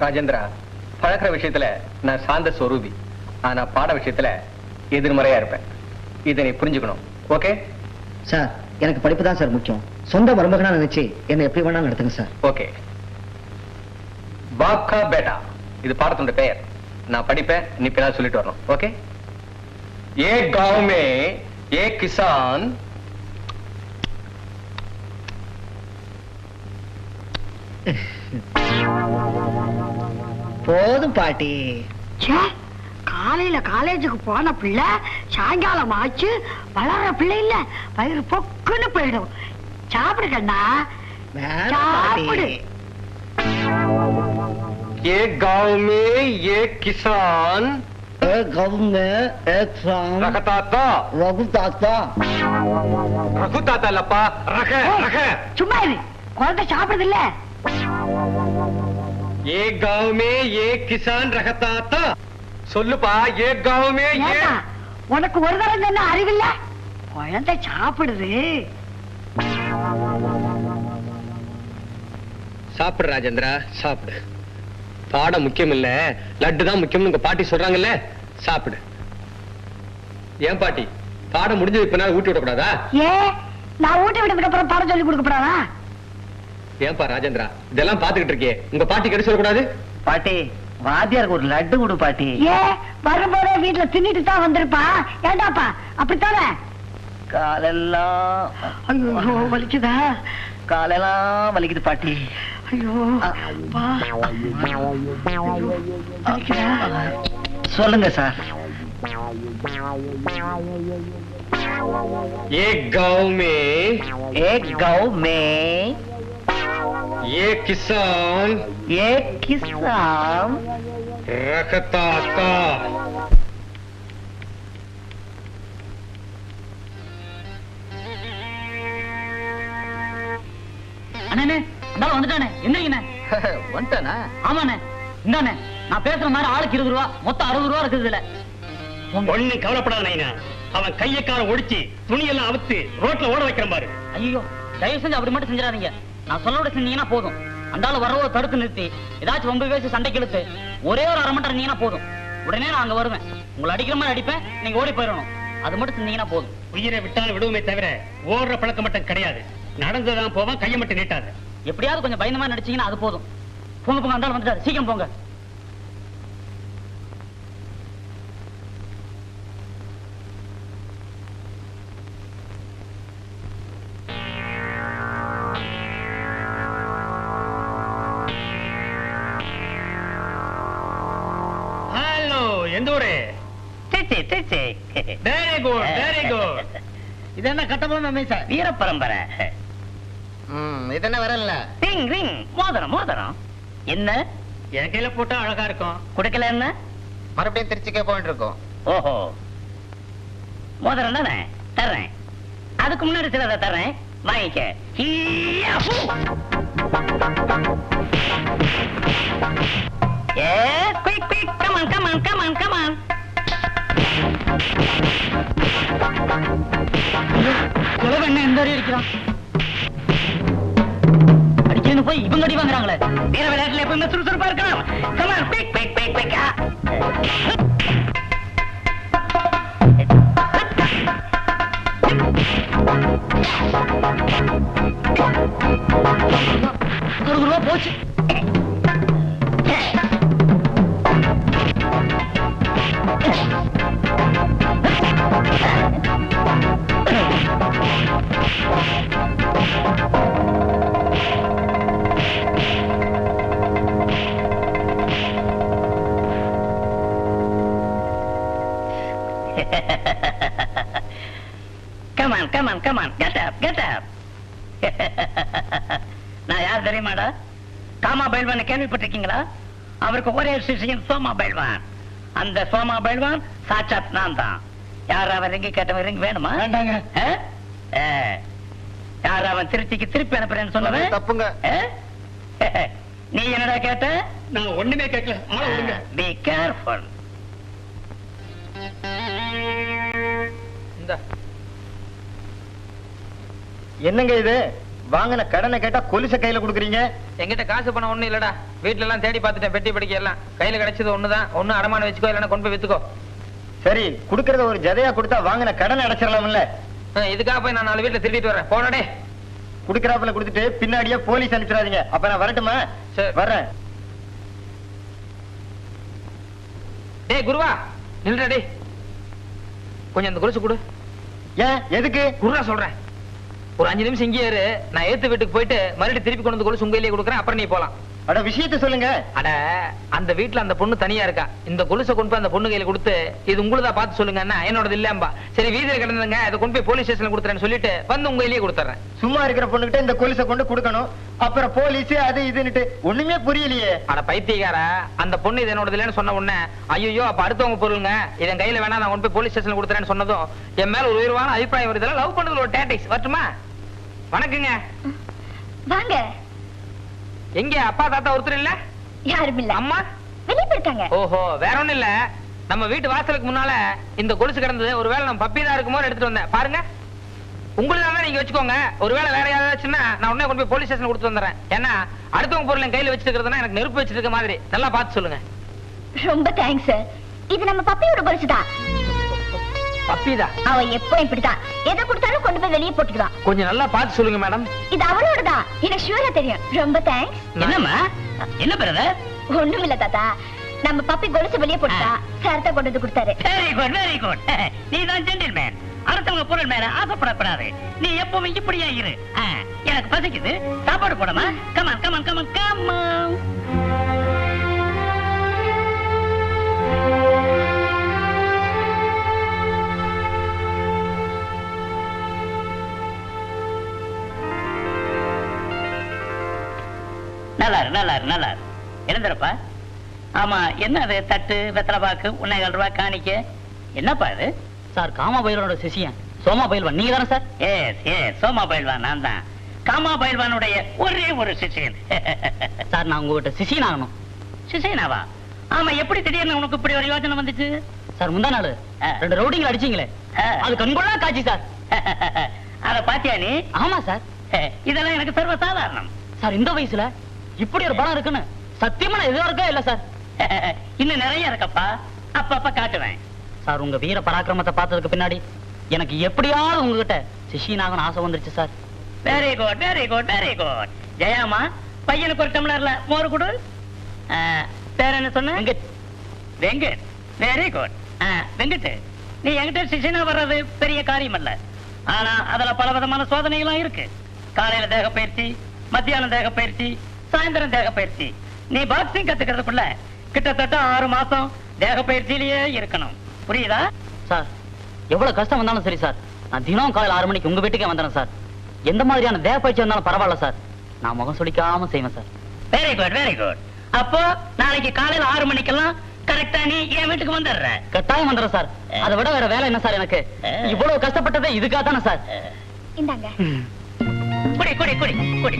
ராஜேந்திரா பழக்கிற விஷயத்துல நான் சாந்த ஸ்வரூபி ஆனா பாட விஷயத்துல எதிர்மறையா இருப்பேன். இதை நீ புரிஞ்சுக்கணும். ஓகே? சார் எனக்கு படிப்பு தான் சார் முக்கியம். சொந்த மருமகனா நினைச்சு என்ன எப்படி வேணாலும் நடத்துங்க சார். ஓகே. பாப்கா பேட்டா. இது பாடத்தோட பெயர். நான் படிப்பேன் நீ பின்னால் சொல்லிட்டு வரணும். ஓகே? ஏ காவுமே ஏ கிசான் போதும் பாட்டி ச்சே, காலையில காலேஜுக்கு போன பிள்ளை சாயங்காலம் ஆச்சு வளர்ற பிள்ளை இல்ல வயிறு பொக்குன்னு போயிடும் சாப்பிடு கண்ணா வேணாம் சாப்பிடு. பாட்டி ये गांव में एक किसान एक गाँव में एक शाम रखता था रघु ताता रखता था लपा रख रख சும்மா இரு குழந்தை சாப்பிடுது இல்ல ஏ காவுமே ஏ கிசான் ரகத்தாத்தா சொல்லுப்பா ஏ காவுமே ஏ உனக்கு ஒரு தரம் என்ன அறிவில்ல? குழந்தை சாப்பிடுது. சாப்பிடு ராஜேந்திரா சாப்பிடு. பாடம் முக்கியம் இல்ல லட்டு தான் முக்கியம் உங்க பாட்டி சொல்றாங்கல்ல சாப்பிடு. ஏன் பாட்டி? பாடம் முடிஞ்சதுக்கு பின்னால ஊட்டி விடக்கூடாதா? ஏ நான் ஊட்டி விட்டதுக்கு அப்புறம் பாடம் சொல்லி கொடுக்கப்படாதா ஏன்பா ராஜேந்திரா இதெல்லாம் பாத்துக்கிட்டு இருக்கே உங்க பாட்டி கெடு சொல்லக்கூடாது பாட்டி வாத்தியாருக்கு ஒரு லட்டு கொடு பாட்டி ஏ வரும்போதே வீட்டுல தின்னுட்டு தான் வந்திருப்பா ஏண்டாப்பா அப்படித்தானே காலெல்லாம் ஐயோ வலிக்குதா காலெல்லாம் வலிக்குது பாட்டி ஐயோ அப்பா. வலிக்குதா சொல்லுங்க சார் एक गांव में एक गाँव में एक किसान एक किसान रखता था அண்ணே இந்தாலும் வந்துட்டானே என்னங்கண்ணே வந்துட்டானா ஆமாண்ணே இந்தாண்ணே நான் பேசுற மாதிரி ஆளுக்கு இருபது ரூபா மொத்தம் அறுபது ரூபா இருக்குது இதுல ஒண்ணு கவலைப்படாத நைனா அவன் கைய கால ஒடிச்சு துணியெல்லாம் அவுத்து ரோட்ல ஓட வைக்கிறேன் பாரு ஐயோ தயவு செஞ்சு அப்படி மட்டும் செஞ்சிடாதீங்க நான் சொல்ல விட செஞ்சீங்கன்னா போதும். அந்த ஆளு வரவோ தடுத்து நிறுத்தி ஏதாச்சும் ரொம்ப பேசி சண்டைக்கு இழுத்து ஒரே ஒரு அரை மணி நேரம் இருந்தீங்கன்னா போதும். உடனே நான் அங்க வருவேன். உங்களை அடிக்கிற மாதிரி அடிப்பேன் நீங்க ஓடி போயிடணும். அது மட்டும் செஞ்சீங்கன்னா போதும். உயிரை விட்டாலும் விடுவோமே தவிர ஓடுற பழக்கம் மட்டும் கிடையாது. நடந்துதான் போவான் கையை மட்டும் நீட்டாது. எப்படியாவது கொஞ்சம் பயந்த மாதிரி நடிச்சீங்கன்னா அது போதும். போங்க போங்க அந்த ஆள் வந்துட்டாரு. சீக்கிரம் போங்க. வெரி குட் வெரி குட் இது என்ன கட்டபொம்மை மீச வீர பரம்பரை இது என்ன வரல ரிங் ரிங். மோதிரம் மோதிரம். என்ன? என் கையில போட்டா அழகா இருக்கும். குடுக்கல என்ன? மறுபடியும் திருச்சிக்கே போயிட்டு இருக்கோம். ஓஹோ. மோதிரம் தானே? தர்றேன். அதுக்கு முன்னாடி சிலதை தர்றேன். வாங்கிக்க. quick, come on, come on, come on, come on. உலகம் என்ன எந்த வரையும் அடிக்கிறான் அடிக்கணும் போய் இவங்க அடி வாங்குறாங்களே வீர விளையாட்டுல எப்பவுமே சுறுசுறுப்பா இருக்கலாம் come on pick pick pick pick அறுபது ரூபா போச்சு come on come on come on get up get up நான் யார் தெரியுமாடா? காமா பைல்வான் கேள்விப்பட்டிருக்கீங்களா? அவருக்கு ஒரே சிஷியன் சோமா பைல்வான். அந்த சோமா பைல்வான் சாட்சாத் நான் தான். யார் அவன் ரிங்கி கேட்டவன்? ரிங் வேணுமா? வேண்டாங்க. யார் அவன் திருச்சிக்கு திருப்பி அனுப்புறேன்னு சொன்னவன்? தப்புங்க. நீ என்னடா கேட்ட? நான் ஒண்ணுமே கேட்கல. பி கேர்ஃபுல் என்னங்க இது? வாங்கின கடனை கேட்டா கொலுச கையில குடுக்குறீங்க? என்கிட்ட காசு பணம் ஒண்ணும் இல்லடா. வீட்ல எல்லாம் தேடி பார்த்துட்டேன் பெட்டி படிக்க எல்லாம். கையில கிடைச்சது ஒண்ணுதான். ஒண்ணு அடமான வச்சுக்கோ இல்லைன்னா கொண்டு போய் வித்துக்கோ. சரி குடுக்கறத ஒரு ஜதையா கொடுத்தா வாங்கின கடன் அடைச்சிடலாம்ல? இதுக்காக போய் நான் நாலு வீட்டுல திருடிட்டு வரேன். போனடே குடுக்கறாப்புல கொடுத்துட்டு பின்னாடியே போலீஸ் அனுப்பிச்சிடாதீங்க. அப்ப நான் வரட்டுமா? சரி. வர்றேன். டேய் குருவா. நில்றா டேய். கொஞ்சம் அந்த கொலுசு கொடு. ஏன்? எதுக்கு? குருவா சொல்றேன். ஒரு அஞ்சு நிமிஷம் இங்கே நான் ஏத்து வீட்டுக்கு போயிட்டு மறுபடியும் திருப்பி கொண்டு வந்து கொலுசு உங்க கொடுக்குறேன். அப்புறம் நீ போலாம். அட விஷயத்த சொல்லுங்க. அட அந்த வீட்ல அந்த பொண்ணு தனியா இருக்கா? இந்த கொலுசை கொண்டு போய் அந்த பொண்ணு கையில கொடுத்து இது உங்களுதா பார்த்து சொல்லுங்கன்னா என்னோடது இல்லம்பா சரி வீதியில கிடந்ததுங்க அதை கொண்டு போய் போலீஸ் ஸ்டேஷன்ல கொடுத்துறேன்னு சொல்லிட்டு வந்து உங்க கையிலேயே கொடுத்துறேன். சும்மா இருக்கிற பொண்ணுகிட்ட இந்த கொலுசை கொண்டு கொடுக்கணும். அப்புறம் போலீஸ் அது இதுன்னுட்டு ஒண்ணுமே புரியலையே. அட பைத்தியக்கார அந்த பொண்ணு இது என்னோடது இல்லைன்னு சொன்ன உடனே ஐயோ அப்ப அடுத்தவங்க பொருளுங்க. இதன் கையில வேணா நான் கொண்டு போய் போலீஸ் ஸ்டேஷன்ல கொடுத்துறேன்னு சொன்னதும் என் மேல ஒரு உயர்வான அபிப்பிராயம் வருது. லவ் பண்றதுல ஒரு டேட்டிக்ஸ் வரட்டுமா? வணக்கங்க. வாங்க. எங்க அப்பா தாத்தா ஒருத்தர் இல்ல? யாரும் இல்ல. அம்மா? வெளியே போயிருக்காங்க. ஓஹோ வேற ஒண்ணும் இல்ல. நம்ம வீட்டு வாசலுக்கு முன்னால இந்த கொலுசு கிடந்தது. ஒருவேளை நம்ம பப்பி தான் இருக்குமோ எடுத்துட்டு வந்தேன். பாருங்க. உங்களுக்கு தான் நீங்க வச்சுக்கோங்க. ஒருவேளை வேற யாராச்சுன்னா நான் உடனே கொண்டு போய் போலீஸ் ஸ்டேஷன் கொடுத்து வந்துடுறேன். ஏன்னா அடுத்தவங்க பொருள் கையில வச்சிருக்கிறதுனா எனக்கு நெருப்பு வச்சிட்டு இருக்க மாதிரி. நல்லா பார்த்து சொல்லுங்க. ரொம்ப தேங்க்ஸ் இது நம்ம பப்பியோட பொரிச்சுதான் பப்பிதா. அவ எப்போ இப்படிதான் எதை கொடுத்தாலும் கொண்டு போய் வெளியே போட்டுக்குவான் கொஞ்சம் நல்லா பார்த்து சொல்லுங்க மேடம். இது அவளோடதான் எனக்கு ஷூரா தெரியும். ரொம்ப தேங்க்ஸ் என்னம்மா? என்ன பிரதர் ஒண்ணும் இல்ல தாத்தா. நம்ம பப்பி கொலுசு வெளியே போட்டா சார் தான் கொண்டு வந்து கொடுத்தாரு. வெரி குட் வெரி குட் நீ தான் ஜென்டில்மேன் அடுத்தவங்க பொருள் மேல ஆசைப்படப்படாது நீ எப்பவுமே இப்படியா இரு. எனக்கு பசிக்குது. சாப்பாடு போடமா? Come on come on come on come on நல்லா இரு நல்லா இரு நல்லா இரு எழுந்துறப்பா ஆமா என்ன அது? தட்டு வெத்தலை பாக்கு உன்னைகள் ரூபாய் காணிக்க. என்னப்பா இது சார் காமா பயிரோட சிசியன் சோமா பயில்வான். நீங்க தானே சார்? ஏஸ் ஏஸ் சோமா பயில்வான் நான் தான். காமா பயில்வானுடைய ஒரே ஒரு சிஷியன். சார் நான் உங்ககிட்ட சிசியன் ஆகணும். சிஷியனாவா? ஆமா எப்படி திடீர்னு உனக்கு இப்படி ஒரு யோசனை வந்துச்சு? சார் முந்தா நாள். ரெண்டு ரவுடிங்களை அடிச்சீங்களே. அது கண்கொள்ளா காட்சி சார். அத பாத்தியா நீ? ஆமா சார். இதெல்லாம் எனக்கு சர்வ சாதாரணம் சார் இந்த வயசுல இப்படி ஒரு படம் இருக்குன்னு சத்தியமா நான் இது வரைக்கும் இல்ல சார். இன்னும் நிறைய இருக்கப்பா. அப்பப்ப காட்டுவேன். சார் உங்க வீர பராக்கிரமத்தை பார்த்ததுக்கு பின்னாடி எனக்கு எப்படியாவது உங்ககிட்ட சிஷியனாகணும் ஆசை வந்துருச்சு sir. Very good very good very good Jayama பையனுக்கு ஒரு டம்ளர்ல மோர் கொடு. பேர் என்ன சொன்ன? வெங்கட். வெங்கட். வெரி குட் வெங்கட் நீ என்கிட்ட சிஷனா வர்றது பெரிய காரியம் அல்ல ஆனா அதுல பல விதமான சோதனைகளும் இருக்கு. காலையில தேக பயிற்சி மத்தியானம் தேக பயிற்சி சாயந்தரம் தேக பயிற்சி. நீ பாக்ஸிங் கத்துக்கிறதுக்குள்ள கிட்டத்தட்ட ஆறு மாசம் தேக பயிற்சியிலேயே இருக்கணும். புரியுதா? சார் எவ்வளவு கஷ்டம் வந்தாலும் சரி சார். நான் தினம் காலையில் ஆறு மணிக்கு உங்க வீட்டுக்கே வந்துடுறேன் சார். எந்த மாதிரியான தேவ பயிற்சி வந்தாலும் பரவாயில்ல சார். நான் முகம் சுளிக்காம செய்வேன் sir. Very good very good அப்போ நாளைக்கு காலையில ஆறு மணிக்கெல்லாம் கரெக்டா நீ என் வீட்டுக்கு வந்துடுற. கட்டாயம் வந்துடுறேன் சார். அதை விட வேற வேலை என்ன சார் எனக்கு? இவ்வளவு கஷ்டப்பட்டதே இதுக்காக தானே சார் இந்தாங்க. குடி குடி குடி குடி.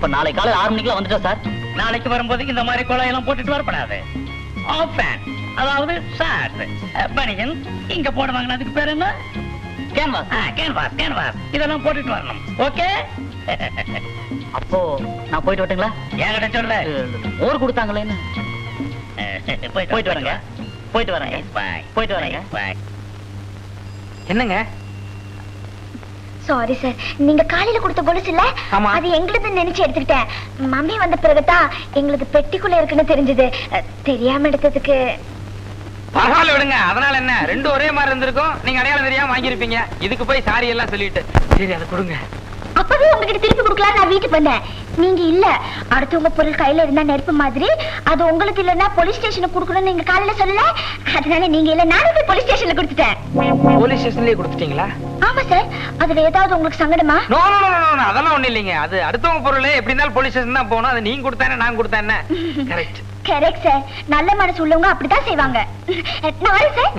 அப்ப நாளை காலை ஆறு மணிக்கெல்லாம் வந்துட்டா சார்? நாளைக்கு வரும்போது இந்த மாதிரி குழாயெல்லாம் போட்டுட்டு வரப்படாது. அதாவது ஷார்ட் பனியன் இங்க போடுவாங்க அதுக்கு பேர் என்ன? கேன்வாஸ் கேன்வாஸ் கேன்வாஸ் இதெல்லாம் போட்டுட்டு வரணும். ஓகே அப்போ நான் போயிட்டு வரட்டுங்களா? என்கிட்ட சொல்ல. மோர் கொடுத்தாங்களேன்னு. போயிட்டு வரேங்க போயிட்டு வரேங்க. பாய் போயிட்டு வரேங்க. என்னங்க? சாரி சார் நீங்க காலையில கொடுத்த கொலுசு இல்ல. அது எங்களுது நினைச்சு எடுத்துக்கிட்டேன். மம்மி வந்த பிறகுதான் எங்களுக்கு பெட்டிக்குள்ள இருக்குன்னு தெரிஞ்சது. தெரியாம எடுத்ததுக்கு. பரவாயில்ல விடுங்க. அதனால என்ன? ரெண்டு ஒரே மாதிரி இருந்திருக்கும். நீங்க அடையாளம் தெரியாம வாங்கியிருப்பீங்க. இதுக்கு போய் சாரி எல்லாம் சொல்லிட்டு. சரி அதை கொடுங்க. அப்பவே உங்ககிட்ட திருப்பி கொடுக்கலாம் நான் வீட்டுக்கு வந்தேன். நீங்க இல்ல. அடுத்தவங்க பொருள் கையில இருந்தா நெருப்பு மாதிரி அது உங்களுக்கு இல்லன்னா போலீஸ் ஸ்டேஷனுக்கு கொடுக்கணும்னு நீங்க காலையில சொல்லல. அதனால நீங்க இல்ல நானே போய் போலீஸ் ஸ்டேஷன்ல கொடுத்துட்டேன். போலீஸ் ஸ்டேஷன்லயே கொடுத்துட்டீங்களா? ஆமா சார் அதுல ஏதாவது உங்களுக்கு சங்கடமா? நோ நோ நோ நோ அதெல்லாம் ஒண்ணு இல்லைங்க. அது அடுத்தவங்க பொருள் எப்படி இருந்தாலும் போலீஸ் ஸ்டேஷன் தான் போகணும். அது நீங்க கொடுத்தானே நான் கொடுத்தேன் கரெக்ட் கரெக்ட் சார் நல்ல மனசு உள்ளவங்க அப்படித்தான் செய்வாங்க. வரேன் சார்